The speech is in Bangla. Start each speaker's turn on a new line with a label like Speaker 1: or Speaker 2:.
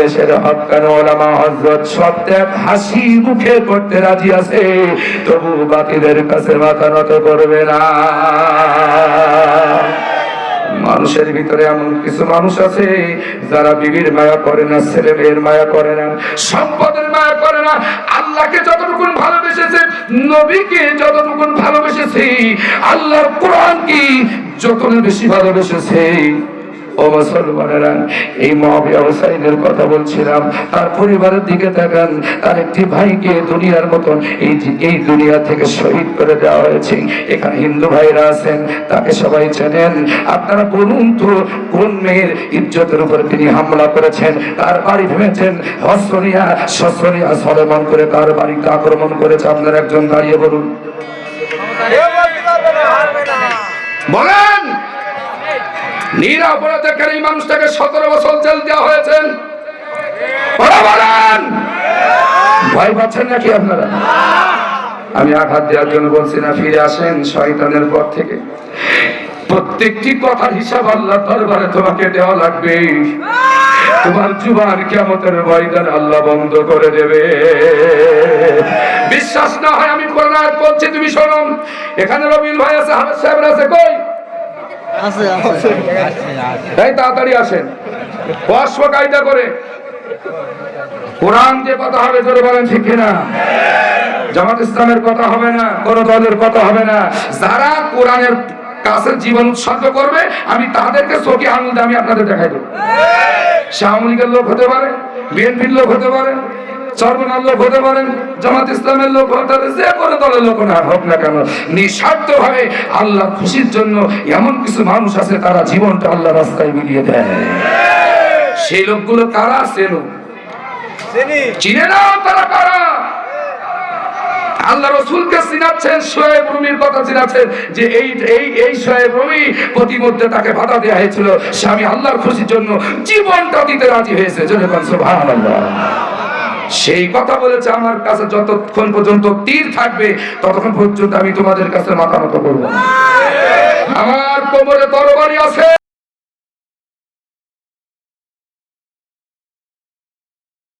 Speaker 1: দেশের হকান ওলামা হযরত সব হাসি মুখে করতে রাজি আছে, তবু বাতিলের কাছে মাথা নত করবে না। মানুষের ভিতরে এমন কিছু মানুষ আছে, যারা বিবির মায়া করে না, ছেলে মেয়ের মায়া করে না, সম্পদের মায়া করে না। আল্লাহকে যতটুকুন ভালোবেসেছে, নবীকে যতটুকুন ভালোবেসেছে, আল্লাহর কোরআন কি যতটা বেশি ভালোবেসেছে ও মুসলমানেরা, এই কথা বলছিলাম। তার পরিবারের দিকে তাকান, তার একটি ভাইকে দুনিয়ার মতন এই দুনিয়া থেকে শহীদ করে দেওয়া হয়েছে। এখানে হিন্দু ভাইরা আছেন, তাকে সবাই চেনেন। আপনারা বলুন তো, কোন মেয়ের ইজ্জতের উপর তিনি হামলা করেছেন? তার বাড়ি ভেঙেছেন হসরিয়া সসরিয়া সলেমন করে তার বাড়িকে আক্রমণ করেছে। আপনার একজন দাঁড়িয়ে বলুন। বলেন! নিরাপরাধের মানুষটাকে সতেরো বছর জেল দেওয়া হয়েছে? ভয় পাচ্ছেন নাকি আপনারা? আমি আঘাত দেওয়ার জন্য বলছি না, ফিরে আসেন শয়তানের পর থেকে। প্রত্যেকটি কথার হিসাব আল্লাহ দরবারে তোমাকে দেওয়া লাগবে। তোমার জুবান কেমতের ময়দান আল্লাহ বন্ধ করে দেবে। বিশ্বাস না হয় আমি আয়াত বলছি তুমি শোনো। এখানে রবিন ভাই আছে, হাফেজ সাহেব আছে, কই? তাই তাড়াতাড়ি আসেন। অশ্ব কায়দা করে। কোরআন দিয়ে কথা হবে জোরে বলেন ঠিক কিনা? জামাত ইসলামের কথা হবে না কোন দলের কথা হবে না। যারা কোরআনের কাছে জীবন উৎসর্গ করবে আমি তাদেরকে চোখে আঙুল আমি আপনাদের দেখাই দেবো। আওয়ামী লোক হতে পারে বিএনপির লোক হতে পারে সর্বনার লোক হতে পারেন জামাত ইসলামের লোক হতে পারে যে কোনো দলের লোক না হোক না কেন নিঃস্বার্থ ভাবে আল্লাহ খুশির জন্য এমন কিছু মানুষ আছে তারা জীবনটা আল্লাহ রাস্তায় মিলিয়ে দেয়। সেই লোকগুলো কারা চেনো চিনে নাও তারা কারা? আল্লাহ রসুলকে চিনাচ্ছেন রুমির কথা চিনাচ্ছেন যে এই এই এই রুমি প্রতিমধ্যে তাকে বাধা দেওয়া হয়েছিল। স্বামী আল্লাহর খুশির জন্য জীবনটা দিতে রাজি হয়েছে। জন্য সুবহানাল্লাহ। সেই কথা বলেছে আমার কাছে যতক্ষণ পর্যন্ত তীর থাকবে ততক্ষণ পর্যন্ত আমি তোমাদের কাছে মাথা মতো করব। আমার কোমরে তরবারি আছে